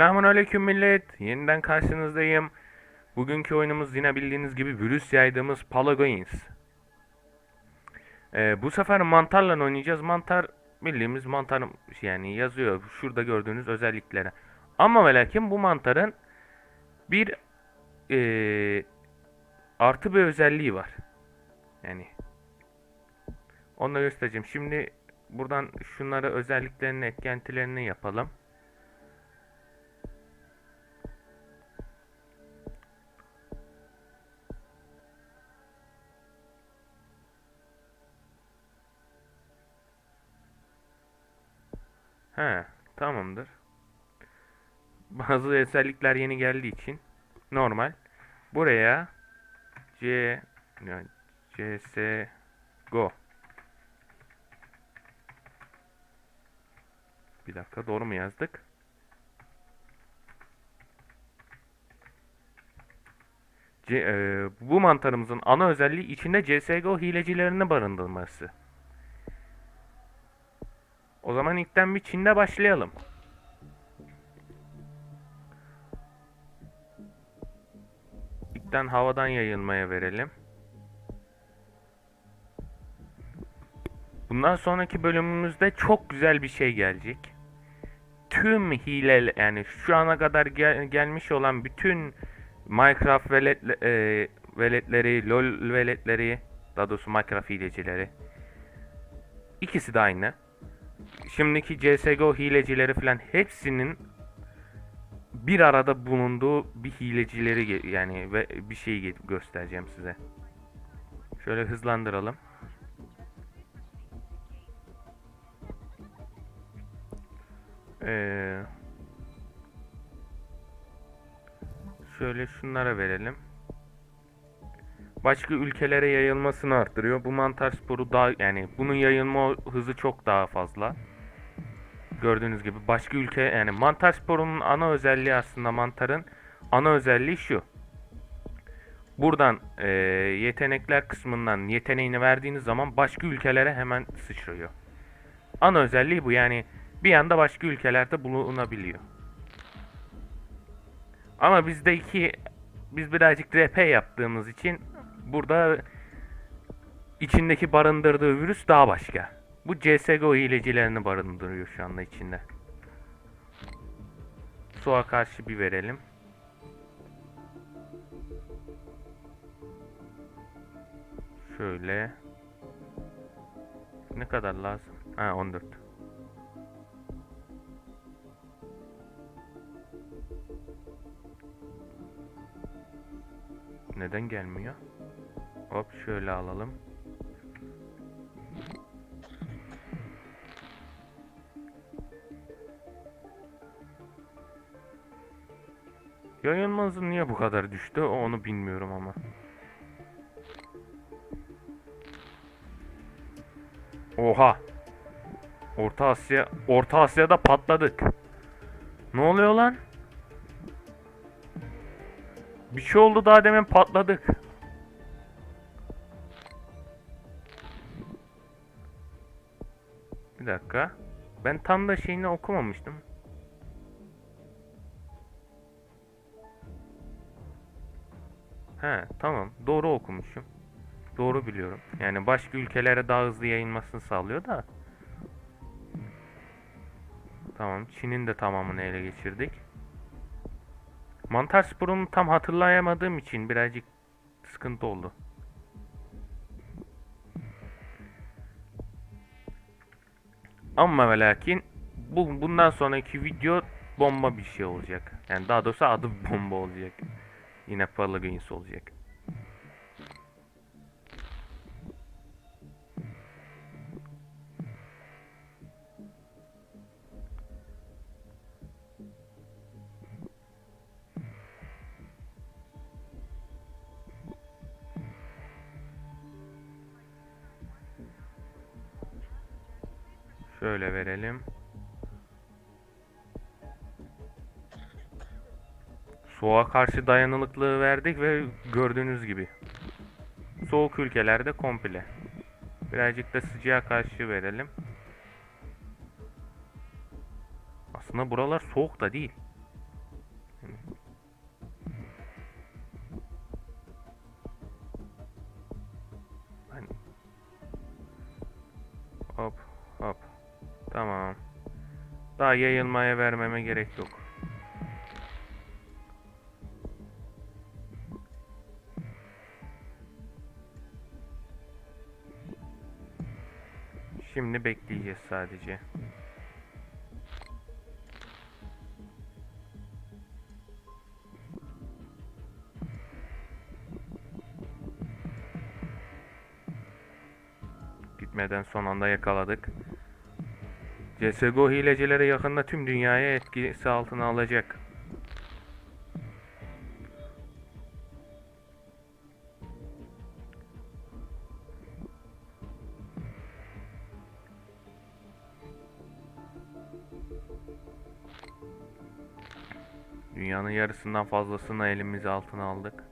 Selamun aleyküm millet. Yeniden karşınızdayım. Bugünkü oyunumuz yine bildiğiniz gibi virüs yaydığımız Palagoins. Ee, bu sefer mantarla oynayacağız. Mantar bildiğimiz mantar yani yazıyor şurada gördüğünüz özelliklere. Ama ve lakin bu mantarın bir ee, artı bir özelliği var. Yani onu da göstereceğim. Şimdi buradan şunları özelliklerini, etkentilerini yapalım. Tamamdır. Bazı özellikler yeni geldiği için normal. Buraya C yani CS Go. Bir dakika doğru mu yazdık? C, e, bu mantarımızın ana özelliği içinde CSGO hilecilerini barındırması. O zaman ilkten bir Çin'de başlayalım. İlkten havadan yayılmaya verelim. Bundan sonraki bölümümüzde çok güzel bir şey gelecek. Tüm hile yani şu ana kadar gel- gelmiş olan bütün Minecraft velet, e, veletleri, LoL veletleri, daha doğrusu Minecraft hilecileri. İkisi de aynı şimdiki CSGO hilecileri falan hepsinin bir arada bulunduğu bir hilecileri yani ve bir şeyi ge- göstereceğim size. Şöyle hızlandıralım. Ee, şöyle şunlara verelim. Başka ülkelere yayılmasını arttırıyor. Bu mantar sporu daha yani bunun yayılma hızı çok daha fazla. Gördüğünüz gibi başka ülke yani mantar sporunun ana özelliği aslında mantarın ana özelliği şu. Buradan eee, yetenekler kısmından yeteneğini verdiğiniz zaman başka ülkelere hemen sıçrıyor. Ana özelliği bu yani bir anda başka ülkelerde bulunabiliyor. Ama bizde iki biz birazcık RP yaptığımız için burada içindeki barındırdığı virüs daha başka. Bu CSGO hilecilerini barındırıyor şu anda içinde. Suğa karşı bir verelim. Şöyle. Ne kadar lazım? Ha 14. Neden gelmiyor? Hop şöyle alalım. Yayılma niye bu kadar düştü onu bilmiyorum ama. Oha. Orta Asya, Orta Asya'da patladık. Ne oluyor lan? Bir şey oldu daha demin patladık. Dakika. Ben tam da şeyini okumamıştım. He tamam doğru okumuşum. Doğru biliyorum. Yani başka ülkelere daha hızlı yayılmasını sağlıyor da. Tamam Çin'in de tamamını ele geçirdik. Mantar sporunu tam hatırlayamadığım için birazcık sıkıntı oldu. Ama ve lakin bu bundan sonraki video bomba bir şey olacak. Yani daha doğrusu adı bomba olacak. Yine Palagins olacak. Şöyle verelim. Soğuğa karşı dayanıklılığı verdik ve gördüğünüz gibi. Soğuk ülkelerde komple. Birazcık da sıcağa karşı verelim. Aslında buralar soğuk da değil. Daha yayılmaya vermeme gerek yok. Şimdi bekleyeceğiz sadece. Gitmeden son anda yakaladık. CSGO hilecileri yakında tüm dünyaya etkisi altına alacak. Dünyanın yarısından fazlasını elimize altına aldık.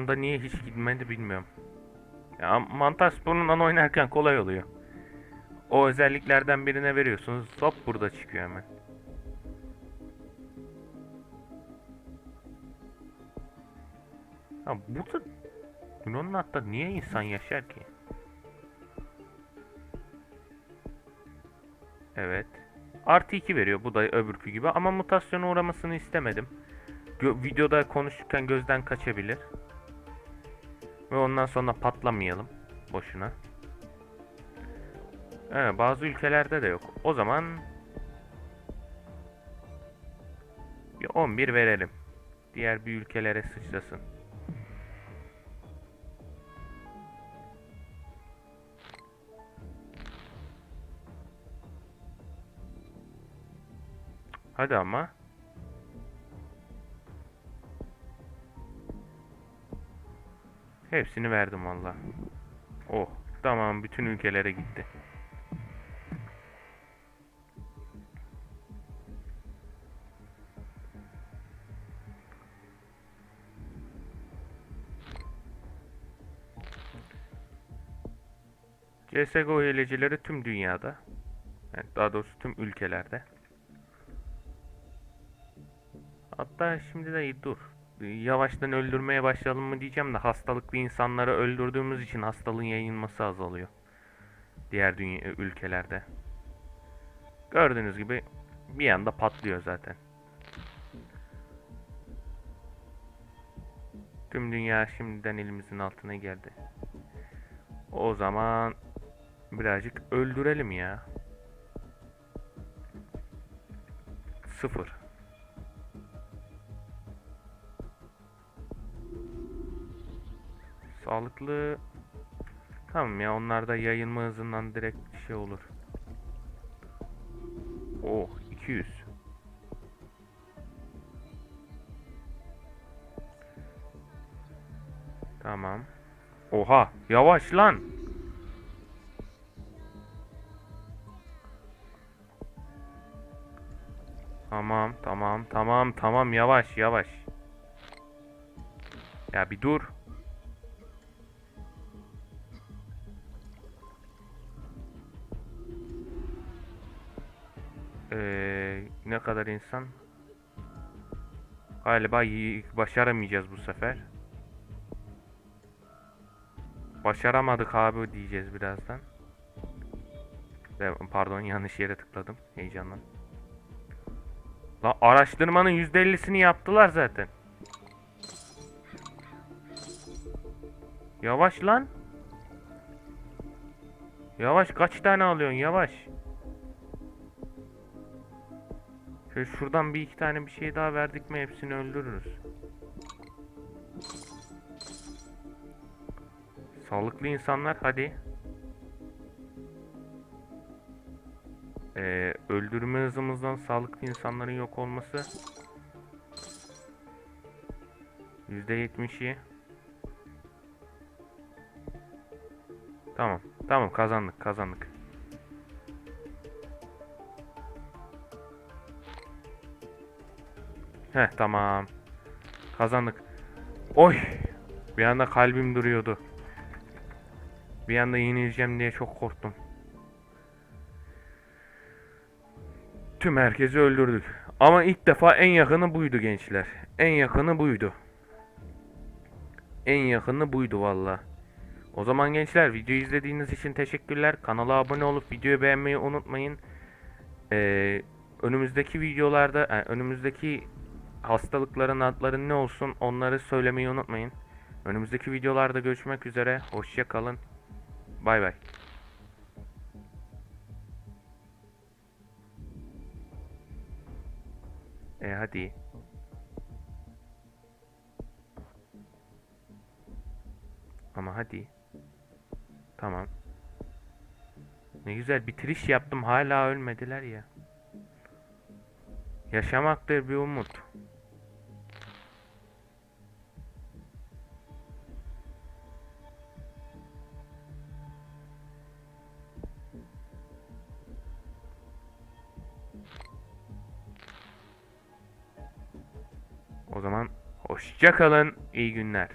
Grönland'a niye hiç gitmedi bilmiyorum. Ya mantar sporundan oynarken kolay oluyor. O özelliklerden birine veriyorsunuz. Hop burada çıkıyor hemen. Ha burada Grönland'da niye insan yaşar ki? Evet. Artı 2 veriyor bu da öbürkü gibi ama mutasyona uğramasını istemedim. Gö- videoda konuşurken gözden kaçabilir. Ve ondan sonra patlamayalım boşuna. Evet, bazı ülkelerde de yok. O zaman bir 11 verelim. Diğer bir ülkelere sıçrasın. Hadi ama. Hepsini verdim valla. Oh tamam bütün ülkelere gitti. CSGO hilecileri tüm dünyada. Yani daha doğrusu tüm ülkelerde. Hatta şimdi de dur. Yavaştan öldürmeye başlayalım mı diyeceğim de hastalıklı insanları öldürdüğümüz için hastalığın yayılması azalıyor. Diğer dünya ülkelerde. Gördüğünüz gibi bir anda patlıyor zaten. Tüm dünya şimdiden elimizin altına geldi. O zaman birazcık öldürelim ya. Sıfır. Sağlıklı Tamam ya onlarda yayılma hızından direkt şey olur. Oh 200. Tamam. Oha yavaş lan. Tamam tamam tamam tamam yavaş yavaş. Ya bir dur. Ee, ne kadar insan? Galiba başaramayacağız bu sefer. Başaramadık abi diyeceğiz birazdan. Pardon yanlış yere tıkladım heyecandan. La araştırmanın %50'sini yaptılar zaten. Yavaş lan. Yavaş kaç tane alıyorsun yavaş. Şöyle şuradan bir iki tane bir şey daha verdik mi hepsini öldürürüz. Sağlıklı insanlar hadi. Ee, öldürme hızımızdan sağlıklı insanların yok olması. %70'i. Tamam. Tamam kazandık kazandık. Heh tamam. Kazandık. Oy. Bir anda kalbim duruyordu. Bir anda yenileceğim diye çok korktum. Tüm herkesi öldürdük. Ama ilk defa en yakını buydu gençler. En yakını buydu. en yakını buydu valla. O zaman gençler videoyu izlediğiniz için teşekkürler. Kanala abone olup videoyu beğenmeyi unutmayın. Ee, önümüzdeki videolarda yani önümüzdeki hastalıkların adları ne olsun onları söylemeyi unutmayın. Önümüzdeki videolarda görüşmek üzere. Hoşça kalın. Bay bay. E hadi. Ama hadi. Tamam. Ne güzel bitiriş yaptım hala ölmediler ya. Yaşamaktır bir umut. O zaman hoşça kalın, iyi günler.